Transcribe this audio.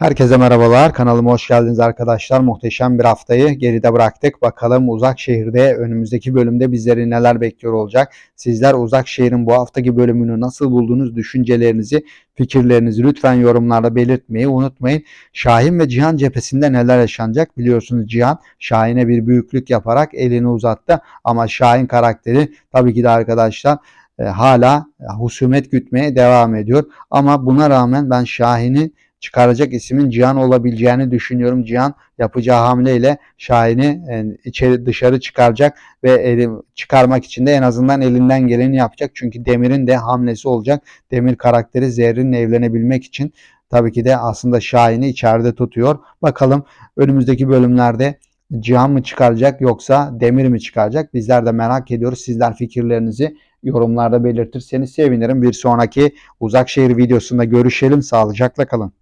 Herkese merhabalar. Kanalıma hoş geldiniz arkadaşlar. Muhteşem bir haftayı geride bıraktık. Bakalım uzak şehirde önümüzdeki bölümde bizleri neler bekliyor olacak. Sizler uzak şehrin bu haftaki bölümünü nasıl buldunuz? Düşüncelerinizi, fikirlerinizi lütfen yorumlarda belirtmeyi unutmayın. Şahin ve Cihan cephesinde neler yaşanacak? Biliyorsunuz Cihan Şahin'e bir büyüklük yaparak elini uzattı. Ama Şahin karakteri tabii ki de arkadaşlar e, hala husumet gütmeye devam ediyor. Ama buna rağmen ben Şahin'i çıkaracak ismin Cihan olabileceğini düşünüyorum. Cihan yapacağı hamleyle Şahin'i e, içeri dışarı çıkaracak ve eli, çıkarmak için de en azından elinden geleni yapacak. Çünkü Demir'in de hamlesi olacak. Demir karakteri Zerrin'le evlenebilmek için tabii ki de aslında Şahin'i içeride tutuyor. Bakalım önümüzdeki bölümlerde Cihan mı çıkaracak yoksa Demir mi çıkaracak? Bizler de merak ediyoruz. Sizler fikirlerinizi yorumlarda belirtirseniz sevinirim. Bir sonraki uzak şehir videosunda görüşelim. Sağlıcakla kalın.